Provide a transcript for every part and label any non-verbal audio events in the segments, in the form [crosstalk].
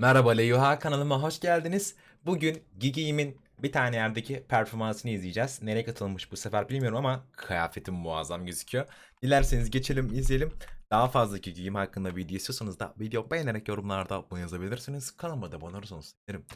Merhaba Leyuha kanalıma hoş geldiniz. Bugün Gigi'min bir tane yerdeki performansını izleyeceğiz. Nereye katılmış bu sefer bilmiyorum ama kıyafetim muazzam gözüküyor. Dilerseniz geçelim izleyelim. Daha fazla Gigi'm hakkında video istiyorsanız da video beğenerek yorumlarda bunu yazabilirsiniz. Kanalıma da abone olursanız sevinirim.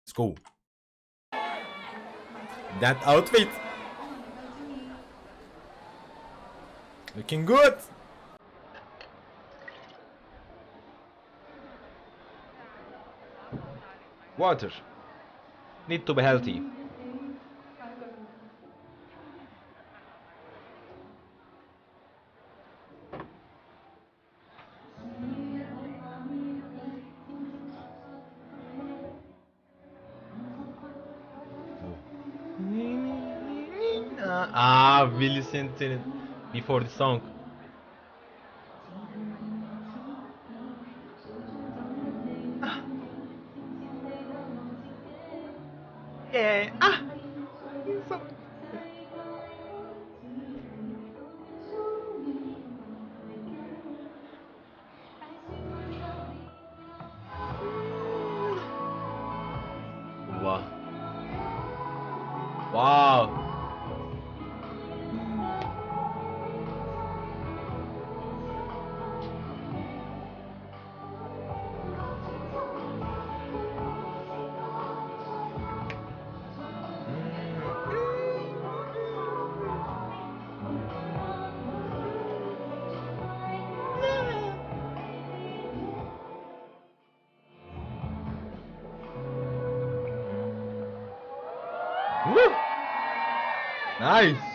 Let's go. That outfit. Looking good. Water. Need to be healthy. Ah, listened to it before the song. Woo! Nice.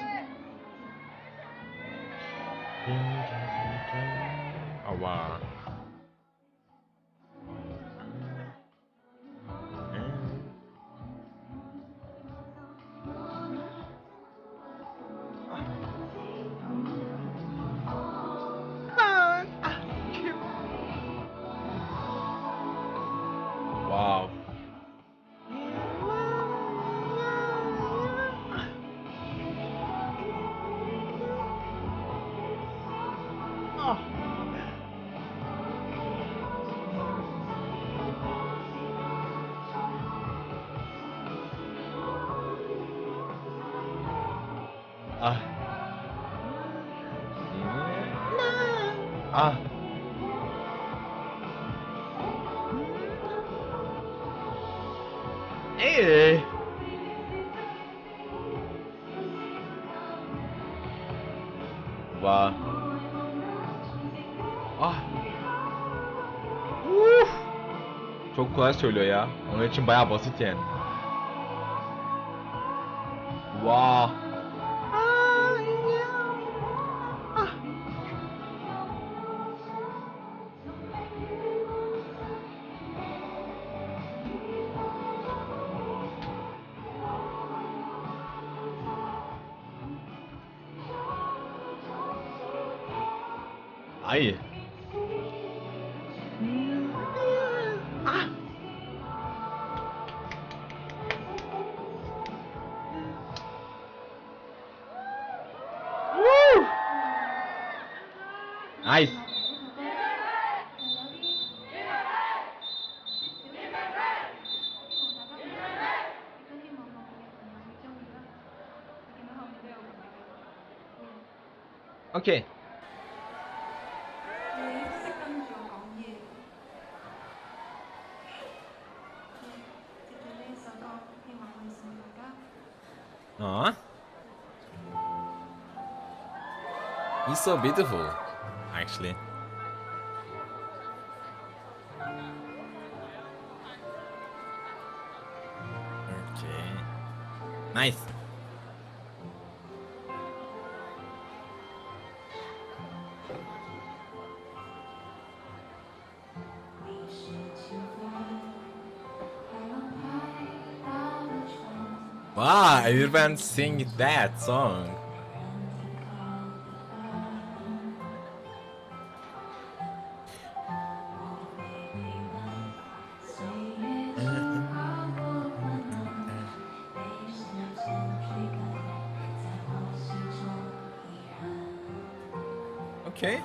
Ah. Ah. Uf. Çok kolay söylüyor ya. Onun için bayağı basit yani. Vay. OK. Aw. He's so beautiful, actually. Okay. Nice. Wow, I didn't sing that song. Okay.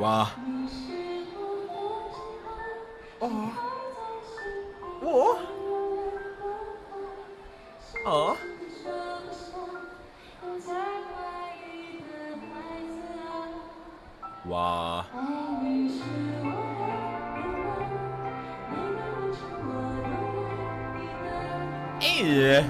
哇！哦，我，哦，哇！哎，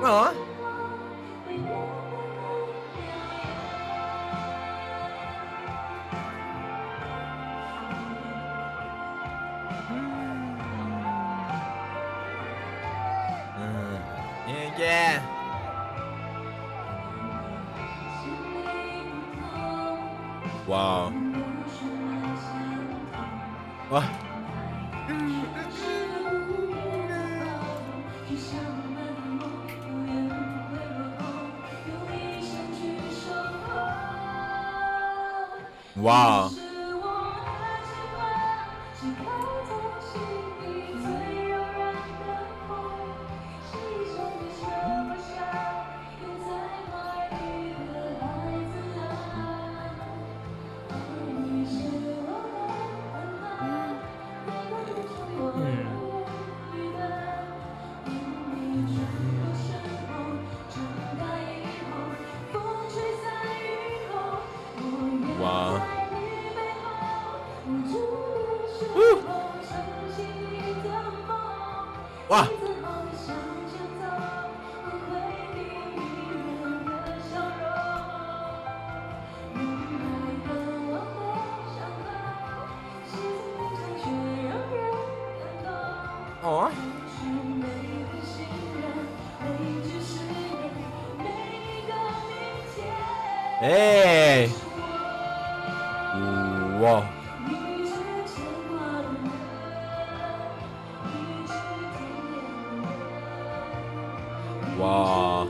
เหรอ yeah yeah wow. Wow 哇，哇，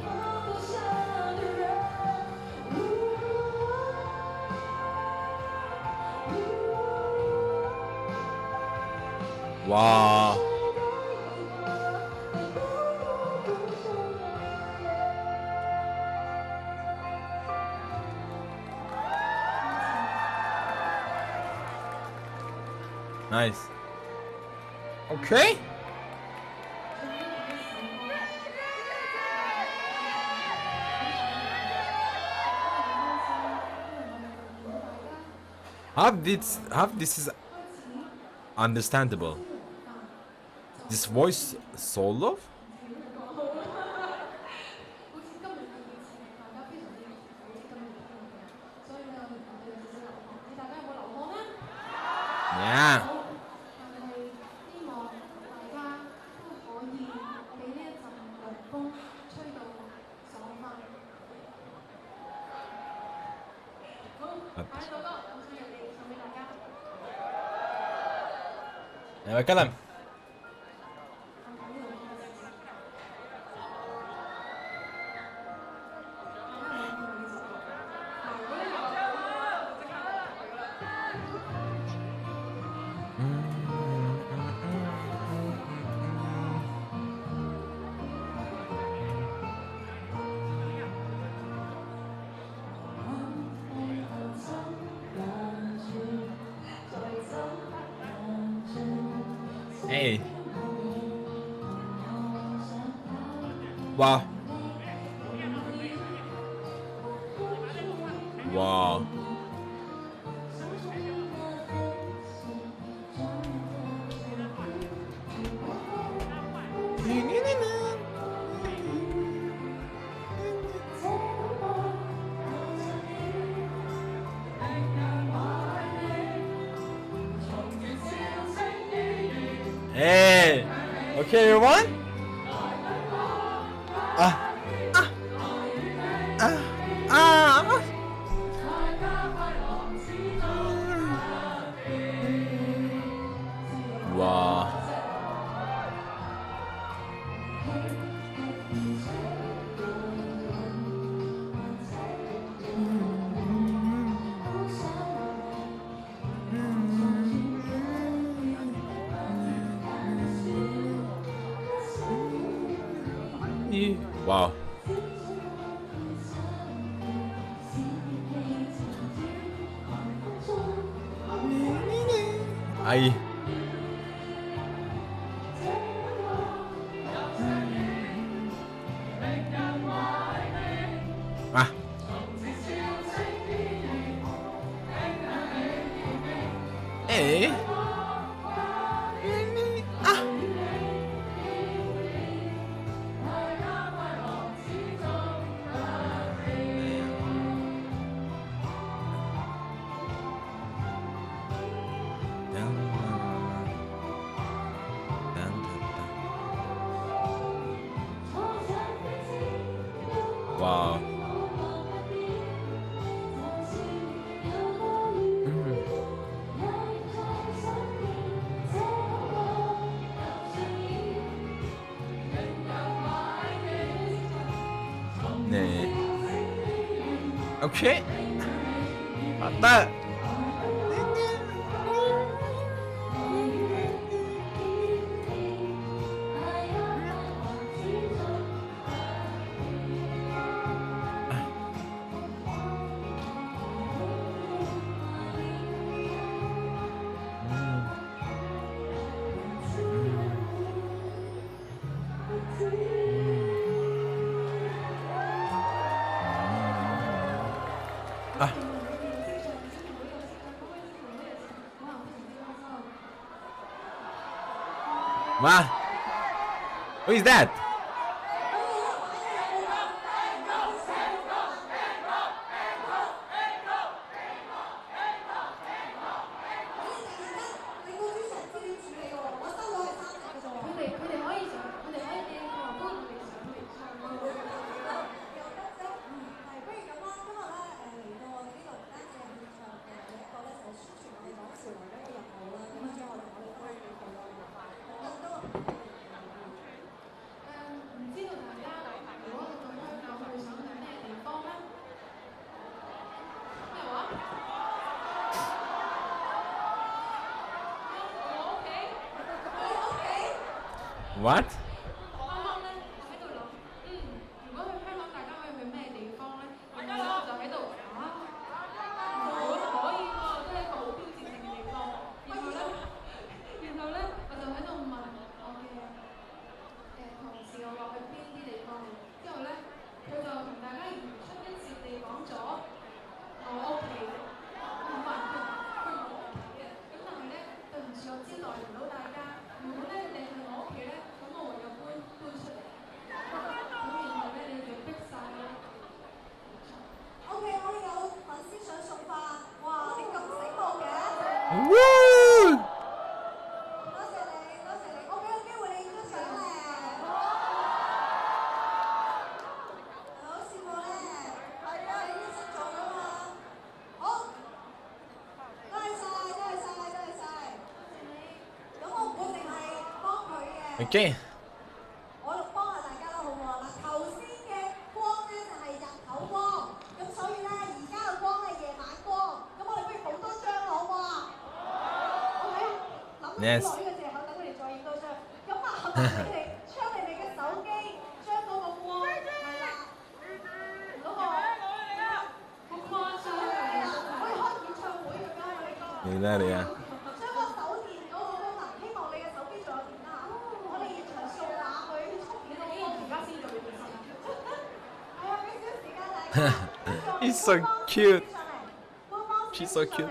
哇，nice. Okay. How this how this is understandable? This voice solo? 所以 Ne bakalım. Hey. Wow. Wow. Hey. Ah. Aí. 오케이. 맞다. Who is that? What? 我就幫下大家啦好唔好？嗱，頭先嘅光咧就係日頭光，咁所以咧而家嘅光咧夜晚光，咁我哋不如好多張攞喎，我睇下諗下攞呢個藉口，等佢哋再影多張，咁啊你哋，將你哋嘅手機，將嗰個光，嗰個，好誇張啊！可以開演唱會嘅！你呢啊？so cute. She's so cute.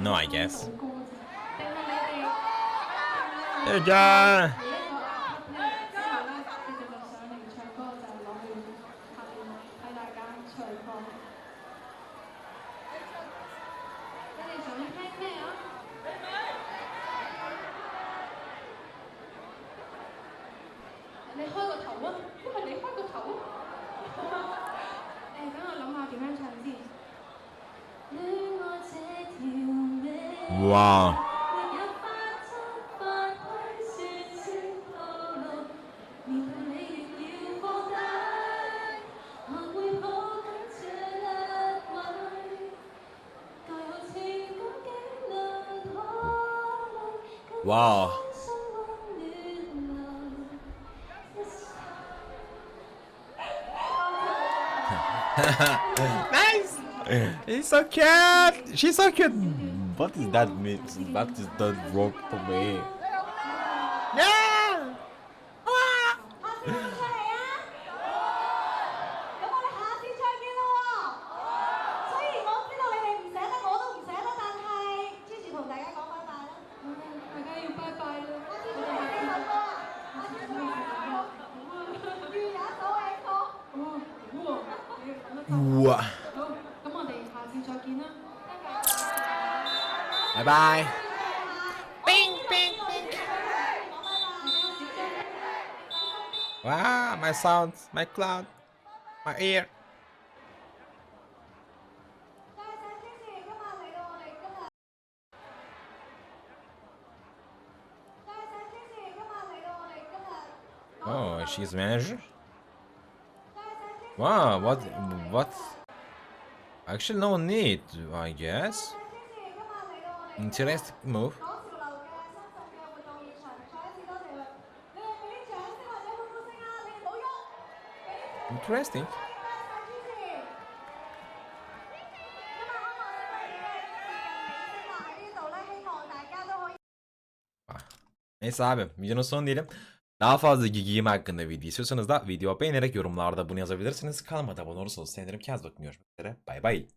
No, I guess. Eh, hey, John! wow [laughs] nice He's so cute. She's so cute. What is that mean? That is that wrong for me. No! [laughs] บายบาย ปิ้งปิ้งปิ้ง Wow, my sounds, my cloud my ear Oh, she's manager Wow, what, what? Actually, no need, I guess. Interesting move. Interesting. Ah. Neyse abi videonun sonu diyelim. Daha fazla giyim hakkında video istiyorsanız da video beğenerek yorumlarda bunu yazabilirsiniz. Kanalıma abone olursanız sevinirim. Kendinize bakın görüşmek üzere. Bay bay.